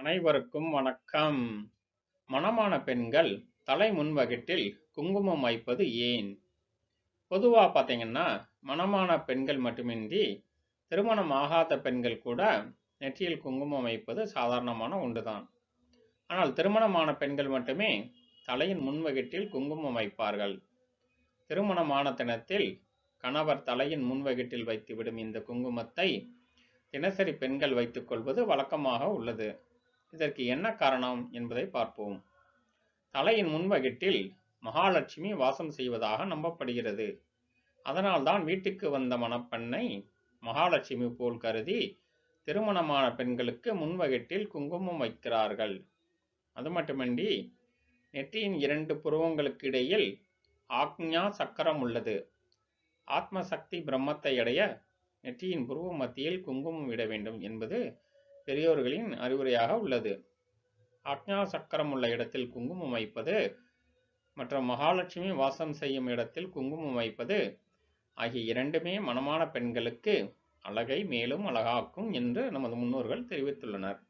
அனைவருக்கும் வணக்கம். மணமான பெண்கள் தலை முன்வகிட்டில் குங்குமம் வைப்பது ஏன்? பொதுவாக பார்த்தீங்கன்னா, மணமான பெண்கள் மட்டுமின்றி, திருமணம் ஆகாத பெண்கள் கூட நெற்றியில் குங்குமம் வைப்பது சாதாரணமான ஒன்றுதான். ஆனால் திருமணமான பெண்கள் மட்டுமே தலையின் முன்வகிட்டில் குங்குமம் வைப்பார்கள். திருமணமான தினத்தில் கணவர் தலையின் முன்வகிட்டில் வைத்துவிடும் இந்த குங்குமத்தை தினசரி பெண்கள் வைத்துக்கொள்வது வழக்கமாக உள்ளது. இதற்கு என்ன காரணம் என்பதை பார்ப்போம். தலையின் முன்வகிட்டில் மகாலட்சுமி வாசம் செய்வதாக நம்பப்படுகிறது. அதனால்தான் வீட்டுக்கு வந்த மணப்பெண்ணை மகாலட்சுமி போல் கருதி திருமணமான பெண்களுக்கு முன்வகிட்டில் குங்குமம் வைக்கிறார்கள். அது மட்டுமின்றி, நெற்றியின் இரண்டு புருவங்களுக்கு இடையில் ஆக்ஞா சக்கரம் உள்ளது. ஆத்ம சக்தி பிரம்மத்தை அடைய நெற்றியின் புருவ மத்தியில் குங்குமம் விட வேண்டும் என்பது பெரியோர்களின் அறிவுரையாக உள்ளது. ஆக்ஞா சக்கரம் உள்ள இடத்தில் குங்குமம் வைப்பது மற்றும் மகாலட்சுமி வாசம் செய்யும் இடத்தில் குங்குமம் வைப்பது ஆகிய இரண்டுமே மனமான பெண்களுக்கு அழகை மேலும் அழகாக்கும் என்று நமது முன்னோர்கள் தெரிவித்துள்ளனர்.